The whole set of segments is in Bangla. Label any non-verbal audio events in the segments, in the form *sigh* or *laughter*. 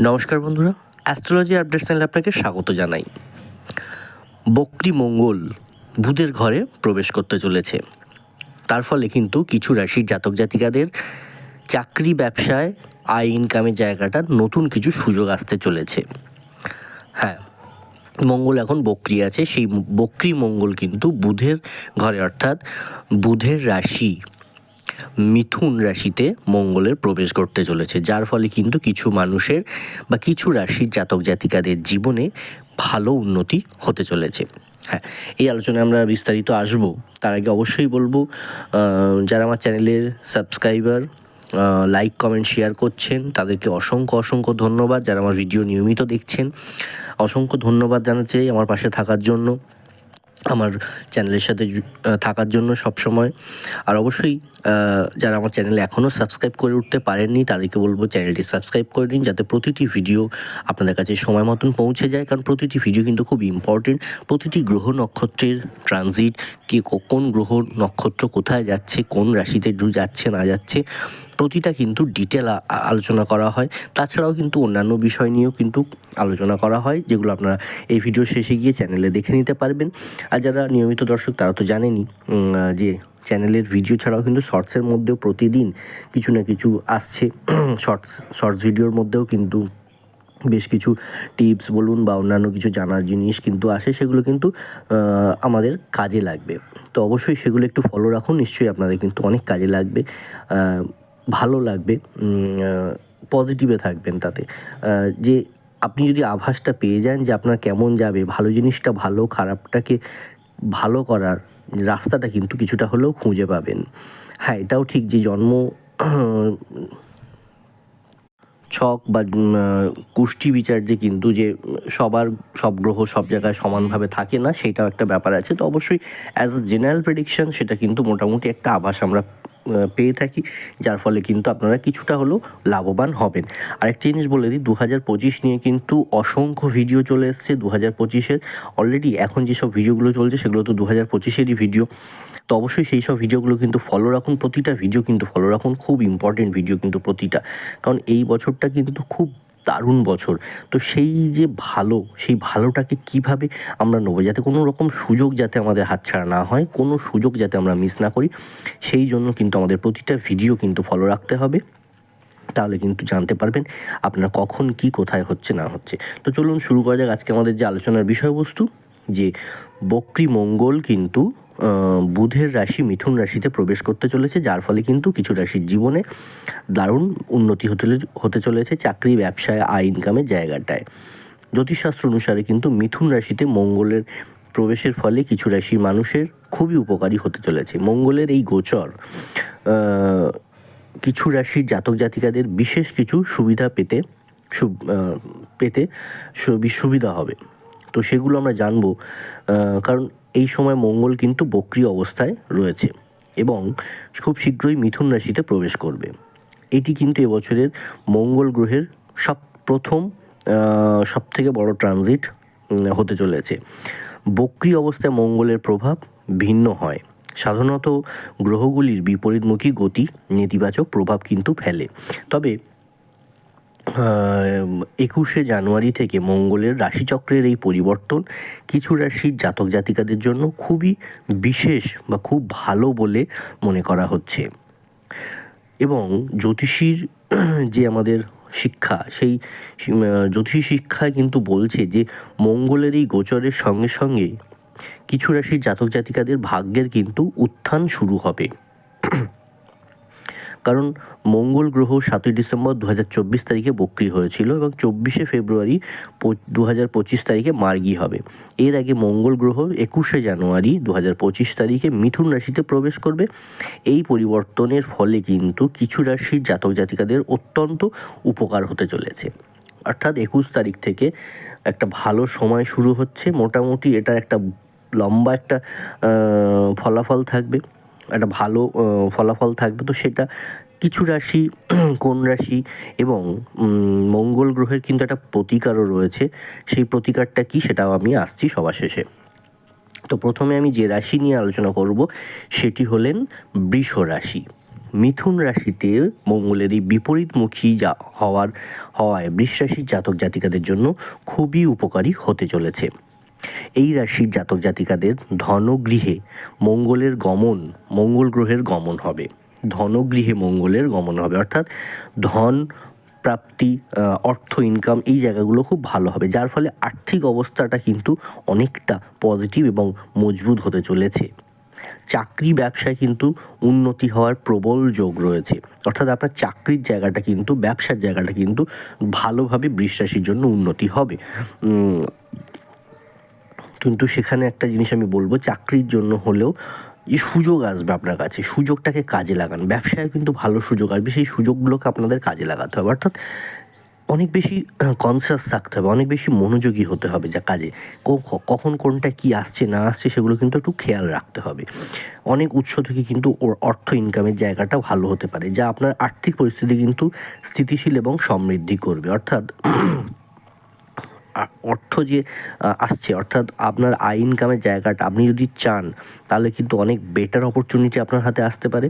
নমস্কার বন্ধুরা অ্যাস্ট্রোলজি আপডেট চ্যানেলে আপনাকে স্বাগত জানাই। বক্রি মঙ্গল বুধের ঘরে প্রবেশ করতে চলেছে। তার ফলে কিন্তু কিছু রাশির জাতক জাতিকাদের চাকরি ব্যবসায়, আয় ইনকামের জায়গাটা নতুন কিছু সুযোগ আসতে চলেছে। হ্যাঁ মঙ্গল এখন বক্রি আছে, সেই বক্রি মঙ্গল কিন্তু বুধের ঘরে, অর্থাৎ বুধের রাশি মিথুন রাশিতে মঙ্গলের প্রবেশ করতে চলেছে, যার ফলে কিন্তু কিছু মানুষের বা কিছু রাশির জাতক জাতিকাদের জীবনে ভালো উন্নতি হতে চলেছে। হ্যাঁ এই আলোচনায় আমরা বিস্তারিত আসব। তার আগে অবশ্যই বলব যারা আমার চ্যানেলের সাবস্ক্রাইবার লাইক, কমেন্ট, শেয়ার করছেন, তাদেরকে অসংখ্য অসংখ্য ধন্যবাদ যারা আমার ভিডিও নিয়মিত দেখছেন। অসংখ্য ধন্যবাদ জানাচ্ছি আমার পাশে থাকার জন্য, আমার চ্যানেলের সাথে থাকার জন্য সব সময় আর অবশ্যই যারা আমার চ্যানেলে এখনও সাবস্ক্রাইব করে উঠতে পারেননি, তাদেরকে বলব চ্যানেলটি সাবস্ক্রাইব করে নিন যাতে প্রতিটি ভিডিও আপনাদের কাছে সময় মতন পৌঁছে যায়। কারণ প্রতিটি ভিডিও কিন্তু খুব ইম্পর্টেন্ট প্রতিটি গ্রহ নক্ষত্রের ট্রানজিট কে কোন গ্রহ নক্ষত্র কোথায় যাচ্ছে, কোন রাশিতে যাচ্ছে, না যাচ্ছে, প্রতিটা কিন্তু ডিটেল আলোচনা করা হয়। তাছাড়াও কিন্তু অন্যান্য বিষয় নিয়েও কিন্তু আলোচনা করা হয়, যেগুলো আপনারা এই ভিডিও শেষে গিয়ে চ্যানেলে দেখে নিতে পারবেন। আর যারা নিয়মিত দর্শক, তারা তো জানেনই যে চ্যানেলের ভিডিও ছাড়াও কিন্তু শর্টসের মধ্যেও প্রতিদিন কিছু না কিছু আসছে। *clears throat* শর্টস শর্টস ভিডিওর মধ্যেও কিন্তু বেশ কিছু টিপস বলুন বা অন্যান্য কিছু জানার জিনিস কিন্তু আসে, সেগুলো কিন্তু আমাদের কাজে লাগবে। তো অবশ্যই সেগুলো একটু ফলো রাখুন, নিশ্চয়ই আপনাদের কিন্তু অনেক কাজে লাগবে ভালো লাগবে পজিটিভে থাকবেন তাতে। যে আপনি যদি আভাসটা পেয়ে যান যে আপনার কেমন যাবে, ভালো জিনিসটা ভালো, খারাপটাকে ভালো করার রাস্তাটা কিন্তু কিছুটা হলেও খুঁজে পাবেন। হ্যাঁ এটাও ঠিক যে জন্ম, ছক বা কুষ্টি বিচার যে কিন্তু যে সবার সব গ্রহ সব জায়গায় সমানভাবে থাকে না, সেটাও একটা ব্যাপার আছে। তো অবশ্যই অ্যাজ আ জেনারেল প্রেডিকশন সেটা কিন্তু মোটামুটি একটা আভাস আমরা পেয়ে থাকি, যার ফলে কিন্তু আপনারা কিছুটা হলেও লাভবান হবেন। আরেকটা জিনিস বলে দিই দু হাজার পঁচিশ নিয়ে কিন্তু অসংখ্য ভিডিও চলে এসছে দু হাজার পঁচিশের অলরেডি এখন যেসব ভিডিওগুলো চলছে, সেগুলো তো দু হাজার পঁচিশেরই ভিডিও তো অবশ্যই সেই সব ভিডিওগুলো কিন্তু ফলো রাখুন, প্রতিটা ভিডিও কিন্তু ফলো রাখুন, খুব ইম্পর্টেন্ট ভিডিও কিন্তু প্রতিটা। কারণ এই বছরটা কিন্তু খুব দারুণ বছর। তো সেই যে ভালো, সেই ভালোটাকে কীভাবে আমরা নেব যাতে কোনো রকম সুযোগ যাতে আমাদের হাতছাড়া না হয়, কোনো সুযোগ যাতে আমরা মিস না করি, সেই জন্য কিন্তু আমাদের প্রতিটা ভিডিও কিন্তু ফলো রাখতে হবে। তাহলে কিন্তু জানতে পারবেন আপনার কখন কি কোথায় হচ্ছে, না হচ্ছে। তো চলুন শুরু করা যাক আজকে আমাদের যে আলোচনার বিষয়বস্তু, যে বক্রী মঙ্গল কিন্তু বুধের রাশি মিথুন রাশিতে প্রবেশ করতে চলেছে, যার ফলে কিন্তু কিছু রাশির জীবনে দারুণ উন্নতি হতে হতে চলেছে চাকরি, ব্যবসায়, আয় ইনকামের জায়গাটায়। জ্যোতিষশাস্ত্র অনুসারে কিন্তু মিথুন রাশিতে মঙ্গলের প্রবেশের ফলে কিছু রাশির মানুষের খুবই উপকারী হতে চলেছে। মঙ্গলের এই গোচর কিছু রাশির জাতক জাতিকাদের বিশেষ কিছু সুবিধা পেতে পেতে সুবিধা হবে। তো সেগুলো আমরা জানব কারণ এই সময় মঙ্গল কিন্তু বক্রি অবস্থায় রয়েছে এবং খুব শীঘ্রই মিথুন রাশিতে প্রবেশ করবে। এটি কিন্তু এবছরের মঙ্গল গ্রহের সব প্রথম সব থেকে বড় ট্রানজিট হতে চলেছে। বক্রি অবস্থায় মঙ্গলের প্রভাব ভিন্ন হয়। সাধারণত গ্রহগুলির বিপরীতমুখী গতি, নেতিবাচক প্রভাব কিন্তু ফেলে। তবে একুশে জানুয়ারি থেকে মঙ্গলের রাশিচক্রের এই পরিবর্তন কিছু রাশির জাতক জাতিকাদের জন্য খুবই বিশেষ বা খুব ভালো বলে মনে করা হচ্ছে। এবং জ্যোতিষীর *clears throat* যে আমাদের শিক্ষা, সেই জ্যোতিষী শিক্ষায় কিন্তু বলছে যে মঙ্গলের এই গোচরের সঙ্গে সঙ্গে কিছু রাশির জাতক জাতিকাদের ভাগ্যের কিন্তু উত্থান শুরু হবে। কারণ মঙ্গল গ্রহ সাতই ডিসেম্বর দু হাজার চব্বিশ তারিখে বক্রি হয়েছিল এবং চব্বিশে ফেব্রুয়ারি দু হাজার পঁচিশ তারিখে মার্গী হবে। এর আগে মঙ্গল গ্রহ একুশে জানুয়ারি দু হাজার পঁচিশ তারিখে মিথুন রাশিতে প্রবেশ করবে। এই পরিবর্তনের ফলে কিন্তু কিছু রাশির জাতক জাতিকাদের অত্যন্ত উপকার হতে চলেছে। অর্থাৎ একুশ তারিখ থেকে একটা ভালো সময় শুরু হচ্ছে। মোটামুটি এটা একটা লম্বা একটা ফলাফল থাকবে। একটা ভালো ফলাফল থাকবে। তো সেটা কিছু রাশি, *clears throat* কোন রাশি এবং মঙ্গল গ্রহের কিন্তু একটা প্রতিকারও রয়েছে। সেই প্রতিকারটা কি সেটাও আমি আসছি সবার শেষে। তো প্রথমে আমি যে রাশি নিয়ে আলোচনা করব, সেটি হলেন বৃষ রাশি। মিথুন রাশিতে মঙ্গলের এই বিপরীতমুখী যা হওয়ার, হওয়ায় বৃষ রাশির জাতক জাতিকাদের জন্য খুবই উপকারী হতে চলেছে। এই রাশির জাতক জাতিকাদের ধনগৃহে মঙ্গলের গমন, মঙ্গল গ্রহের গমন হবে। ধনগৃহে মঙ্গলের গমন হবে। অর্থাৎ ধন, প্রাপ্তি অর্থ ইনকাম এই জায়গাগুলো খুব ভালো হবে। যার ফলে আর্থিক অবস্থাটা কিন্তু অনেকটা পজিটিভ এবং মজবুত হতে চলেছে। চাকরি ব্যবসায় কিন্তু উন্নতি হওয়ার প্রবল যোগ রয়েছে। অর্থাৎ আপনার চাকরির জায়গাটা কিন্তু, ব্যবসার জায়গাটা কিন্তু ভালোভাবে রাশির জন্য উন্নতি হবে। কিন্তু সেখানে একটা জিনিস আমি বলব, চাকরির জন্য হলেও যে সুযোগ আসবে আপনার কাছে। সুযোগটাকে কাজে লাগান। ব্যবসায় কিন্তু ভালো সুযোগ আসবে। সেই সুযোগগুলোকে আপনাদের কাজে লাগাতে হবে। অর্থাৎ অনেক বেশি কনসিয়াস থাকতে হবে। অনেক বেশি মনোযোগী হতে হবে যা কাজে। কখন কোনটা কি আসছে, না আসছে, সেগুলো কিন্তু একটু খেয়াল রাখতে হবে। অনেক উৎস থেকে কিন্তু ওর অর্থ ইনকামের জায়গাটা ভালো হতে পারে, যা আপনার আর্থিক পরিস্থিতি কিন্তু স্থিতিশীল এবং সমৃদ্ধি করবে। অর্থাৎ অর্থ যে আসছে, অর্থাৎ আপনার আই ইনকামের জায়গাটা, আপনি যদি চান, তাহলে কিন্তু অনেক বেটার অপরচুনিটি আপনার হাতে আসতে পারে।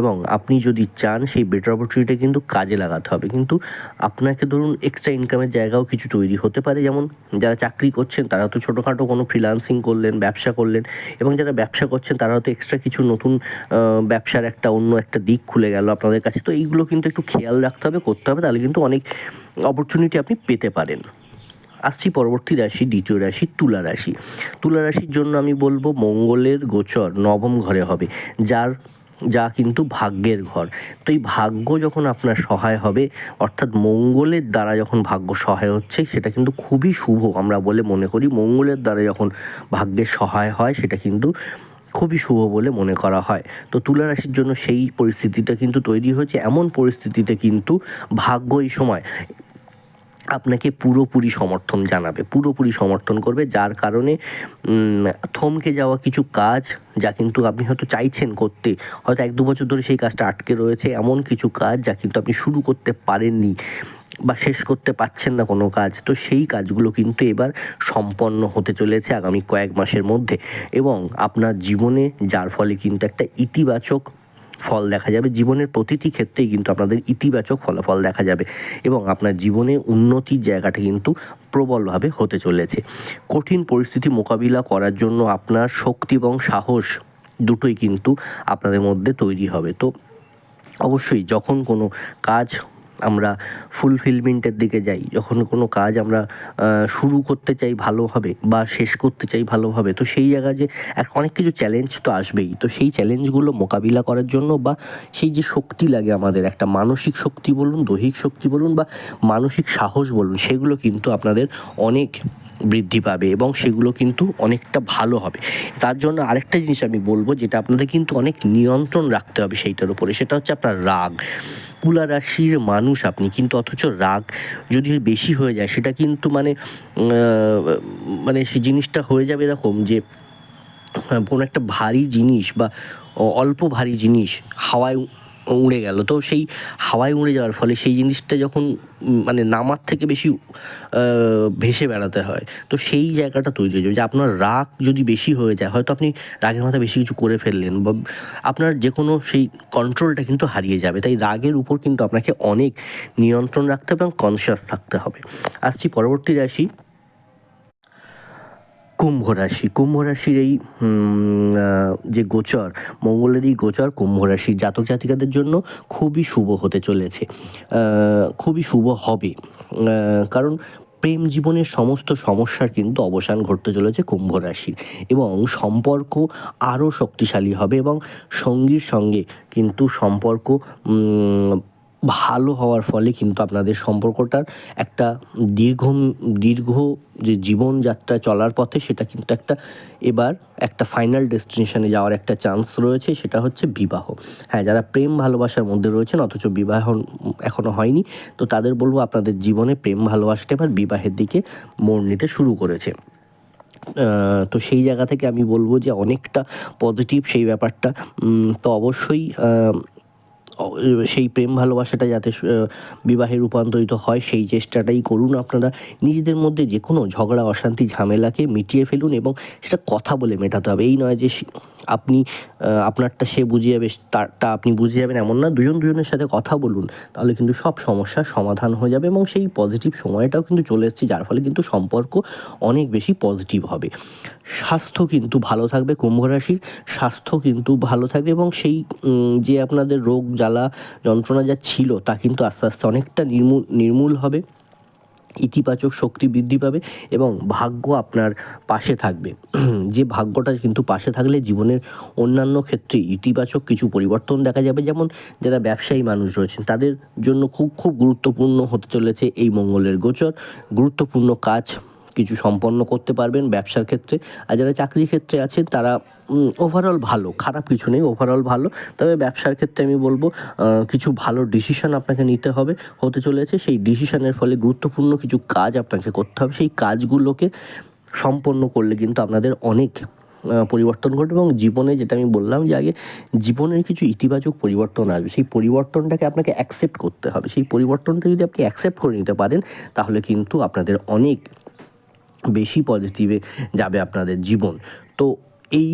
এবং আপনি যদি চান, সেই বেটার অপরচুনিটি কিন্তু কাজে লাগাতে হবে। কিন্তু আপনাকে ধরুন এক্সট্রা ইনকামের জায়গাও কিছু তৈরি হতে পারে। যেমন যারা চাকরি করছেন, তারা তো ছোটোখাটো কোনো ফ্রিলান্সিং করলেন, ব্যবসা করলেন। এবং যারা ব্যবসা করছেন, তারা হয়তো এক্সট্রা কিছু নতুন ব্যবসার একটা, অন্য একটা দিক খুলে গেল আপনাদের কাছে। তো এইগুলো কিন্তু একটু খেয়াল রাখতে হবে, করতে হবে। তাহলে কিন্তু অনেক অপরচুনিটি আপনি পেতে পারেন। আসছি পরবর্তী রাশি, দ্বিতীয় রাশি, তুলা রাশি। তুলা রাশির জন্য আমি বলব মঙ্গলের গোচর নবম ঘরে হবে, যার, যা কিন্তু ভাগ্যের ঘর। তো এই ভাগ্য যখন আপনার সহায় হবে, অর্থাৎ মঙ্গলের দ্বারা যখন ভাগ্য সহায় হচ্ছে, সেটা কিন্তু খুবই শুভ। আমরা বলে মনে করি মঙ্গলের দ্বারা যখন ভাগ্যের সহায় হয়, সেটা কিন্তু খুবই শুভ বলে মনে করা হয়। তো তুলা রাশির জন্য সেই পরিস্থিতিটা কিন্তু তৈরি হয়েছে। এমন পরিস্থিতিতে কিন্তু ভাগ্য এই সময় আপনাকে পুরোপুরি সমর্থন জানাবে, পুরোপুরি সমর্থন করবে। যার কারণে থমকে যাওয়া কিছু কাজ যা কিন্তু আপনি হয়তো চাইছেন করতে, হয়তো এক দু বছর ধরে সেই কাজটা আটকে রয়েছে, এমন কিছু কাজ যা কিন্তু আপনি শুরু করতে পারেননি বা শেষ করতে পারছেন না কোনো কাজ। তো সেই কাজগুলো কিন্তু এবার সম্পন্ন হতে চলেছে আগামী কয়েক মাসের মধ্যে। এবং আপনার জীবনে যার ফলে কিন্তু একটা ইতিবাচক ফল দেখা যাবে। জীবনের প্রতিটি ক্ষেত্রেই কিন্তু আপনাদের ইতিবাচক ফলাফল দেখা যাবে এবং আপনার জীবনে উন্নতির জায়গাটা কিন্তু প্রবলভাবে হতে চলেছে। কঠিন পরিস্থিতি মোকাবিলা করার জন্য আপনার শক্তি এবং সাহস দুটোই কিন্তু আপনাদের মধ্যে তৈরি হবে। তো অবশ্যই যখন কোনো কাজ আমরা ফুলফিলমেন্টের দিকে যাই। যখন কোনো কাজ আমরা শুরু করতে চাই ভালোভাবে বা শেষ করতে চাই ভালোভাবে, তো সেই জায়গায় যে এক অনেক কিছু চ্যালেঞ্জ তো আসবেই। তো সেই চ্যালেঞ্জগুলো মোকাবিলা করার জন্য বা সেই যে শক্তি লাগে আমাদের, একটা মানসিক শক্তি বলুন, দৈহিক শক্তি বলুন বা মানসিক সাহস বলুন, সেগুলো কিন্তু আপনাদের অনেক বৃদ্ধি পাবে এবং সেগুলো কিন্তু অনেকটা ভালো হবে। তার জন্য আরেকটা জিনিস আমি বলব, যেটা আপনাদের কিন্তু অনেক নিয়ন্ত্রণ রাখতে হবে সেইটার উপরে, সেটা হচ্ছে আপনার রাগ। তুলা রাশির মানুষ আপনি কিন্তু অথচ রাগ যদি বেশি হয়ে যায়, সেটা কিন্তু মানে মানে সে জিনিসটা হয়ে যাবে এরকম যে, কোনো একটা ভারী জিনিস বা অল্প ভারী জিনিস হাওয়ায় উড়ে গেল। তো সেই হাওয়ায় উড়ে যাওয়ার ফলে সেই জিনিসটা যখন মানে নামার থেকে বেশি ভেসে বেড়াতে হয়, তো সেই জায়গাটা তৈরি হয়ে যাবে যে আপনার রাগ যদি বেশি হয়ে যায়, হয়তো আপনি রাগের মাথায় বেশি কিছু করে ফেললেন বা আপনার যে কোনো সেই কন্ট্রোলটা কিন্তু হারিয়ে যাবে। তাই রাগের উপর কিন্তু আপনাকে অনেক নিয়ন্ত্রণ রাখতে হবে এবং কনসিয়াস থাকতে হবে। আসছি পরবর্তী রাশি। কুম্ভ রাশি। কুম্ভ রাশির এই যে গোচর, মঙ্গলের এই গোচর কুম্ভ রাশির জাতক জাতিকাদের জন্য খুবই শুভ হতে চলেছে। খুবই শুভ হবে। কারণ প্রেম জীবনের সমস্ত সমস্যার কিন্তু অবসান ঘটতে চলেছে কুম্ভ রাশির এবং সম্পর্ক আরও শক্তিশালী হবে এবং সঙ্গীর সঙ্গে কিন্তু সম্পর্ক ভালো হওয়ার ফলে কিন্তু আপনাদের সম্পর্কটার একটা দীর্ঘ দীর্ঘ যে জীবনযাত্রা চলার পথে সেটা কিন্তু একটা এবার একটা ফাইনাল ডেস্টিনেশনে যাওয়ার একটা চান্স রয়েছে, সেটা হচ্ছে বিবাহ। হ্যাঁ যারা প্রেম ভালোবাসার মধ্যে রয়েছেন, অথচ বিবাহ এখনও হয়নি, তো তাদের বলব আপনাদের জীবনে প্রেম ভালোবাসাটা এবার বিবাহের দিকে মোড় নিতে শুরু করেছে। তো সেই জায়গা থেকে আমি বলব যে অনেকটা পজিটিভ সেই ব্যাপারটা। তো অবশ্যই সেই প্রেম ভালোবাসাটা যাতে বিবাহে রূপান্তরিত হয়, সেই চেষ্টাটাই করুন আপনারা। নিজেদের মধ্যে যে কোনো ঝগড়া, অশান্তি, ঝামেলাকে মিটিয়ে ফেলুন এবং সেটা কথা বলে মেটাতে হবে। এই নয় যে আপনি আপনারটা সে বুঝে যাবে, তারটা আপনি বুঝে যাবেন এমন না, দুজন দুজনের সাথে কথা বলুন, তাহলে কিন্তু সব সমস্যার সমাধান হয়ে যাবে এবং সেই পজিটিভ সময়টাও কিন্তু চলে এসেছে, যার ফলে কিন্তু সম্পর্ক অনেক বেশি পজিটিভ হবে। স্বাস্থ্য কিন্তু ভালো থাকবে, কুম্ভ রাশির স্বাস্থ্য কিন্তু ভালো থাকবে এবং সেই যে আপনাদের রোগ জ্বালা যন্ত্রণা যা ছিল, তা কিন্তু আস্তে আস্তে অনেকটা নির্মূল নির্মূল হবে। ইতিবাচক শক্তি বৃদ্ধি পাবে এবং ভাগ্য আপনার পাশে থাকবে। *clears throat* যে ভাগ্যটা কিন্তু পাশে থাকলে জীবনের অন্যান্য ক্ষেত্রে ইতিবাচক কিছু পরিবর্তন দেখা যাবে। যেমন যারা ব্যবসায়ী মানুষ রয়েছেন, তাদের জন্য খুব খুব গুরুত্বপূর্ণ হতে চলেছে এই মঙ্গলের গোচর। গুরুত্বপূর্ণ কাজ কিছু সম্পন্ন করতে পারবেন ব্যবসার ক্ষেত্রে। আর যারা চাকরির ক্ষেত্রে আছেন, তারা ওভারঅল ভালো, খারাপ কিছু নেই ওভারঅল ভালো। তবে ব্যবসার ক্ষেত্রে আমি বলব কিছু ভালো ডিসিশন আপনাকে নিতে হবে, হতে চলেছে। সেই ডিসিশনের ফলে গুরুত্বপূর্ণ কিছু কাজ আপনাকে করতে হবে। সেই কাজগুলোকে সম্পন্ন করলে কিন্তু আপনাদের অনেক পরিবর্তন ঘটবে এবং জীবনে যেটা আমি বললাম যে আগে, জীবনের কিছু ইতিবাচক পরিবর্তন আসবে। সেই পরিবর্তনটাকে আপনাকে অ্যাকসেপ্ট করতে হবে। সেই পরিবর্তনটা যদি আপনি অ্যাকসেপ্ট করে নিতে পারেন, তাহলে কিন্তু আপনাদের অনেক বেশি পজিটিভে যাবে আপনাদের জীবন। তো এই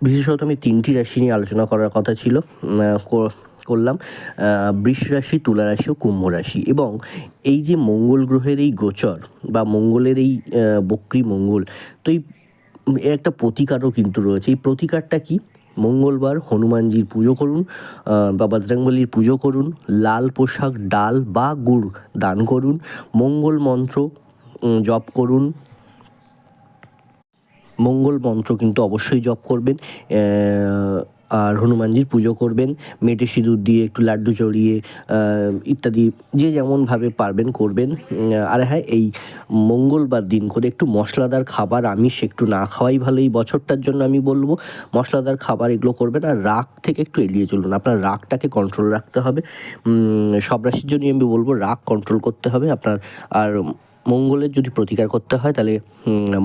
বিশেষত আমি তিনটি রাশি নিয়ে আলোচনা করার কথা ছিল করলাম বৃষ রাশি, তুলা রাশি ও কুম্ভ রাশি এবং এই যে মঙ্গল গ্রহের এই গোচর বা মঙ্গলের এই বক্রী মঙ্গল, তো এই এর একটা প্রতিকারও কিন্তু রয়েছে। এই প্রতিকারটা কি? মঙ্গলবার হনুমানজির পুজো করুন বা বজরংবলির পুজো করুন, লাল পোশাক, ডাল বা গুড় দান করুন, মঙ্গল মন্ত্র জপ করুন মঙ্গল মন্ত্র কিন্তু অবশ্যই জপ করবেন আর হনুমানজির পুজো করবেন, মেটে সিঁদুর দিয়ে একটু লাড্ডু চড়িয়ে ইত্যাদি যে যেমনভাবে পারবেন করবেন। আর হ্যাঁ এই মঙ্গলবার দিন করে একটু মশলাদার খাবার আমিষ একটু না খাওয়াই ভালো এই বছরটার জন্য আমি বলব, মশলাদার খাবার এগুলো করবেন, আর রাগ থেকে একটু এড়িয়ে চলুন। আপনার রাগটাকে কন্ট্রোল রাখতে হবে। সব রাশির জন্যই আমি বলব, রাগ কন্ট্রোল করতে হবে। আপনার, আর মঙ্গলের যদি প্রতিকার করতে হয়, তাহলে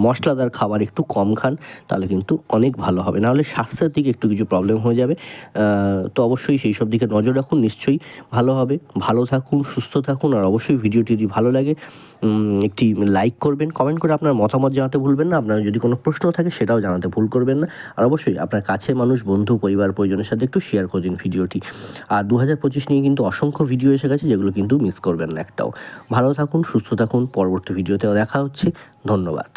মশলাদার খাবার একটু কম খান, তাহলে কিন্তু অনেক ভালো হবে। নাহলে স্বাস্থ্যের দিকে একটু কিছু প্রবলেম হয়ে যাবে। তো অবশ্যই সেই সব দিকে নজর রাখুন, নিশ্চয়ই ভালো হবে। ভালো থাকুন, সুস্থ থাকুন, আর অবশ্যই ভিডিওটি যদি ভালো লাগে একটি লাইক করবেন কমেন্ট করে আপনার মতামত জানাতে ভুলবেন না। আপনার যদি কোনো প্রশ্ন থাকে, সেটাও জানাতে ভুল করবেন না। আর অবশ্যই আপনার কাছের মানুষ, বন্ধু, পরিবার, পরিজনের সাথে একটু শেয়ার করে দিন ভিডিওটি। আর দু হাজার পঁচিশ নিয়ে কিন্তু অসংখ্য ভিডিও এসে গেছে, যেগুলো কিন্তু মিস করবেন না একটাও। ভালো থাকুন, সুস্থ থাকুন পরবর্তী ভিডিওতেও দেখা হচ্ছে। ধন্যবাদ।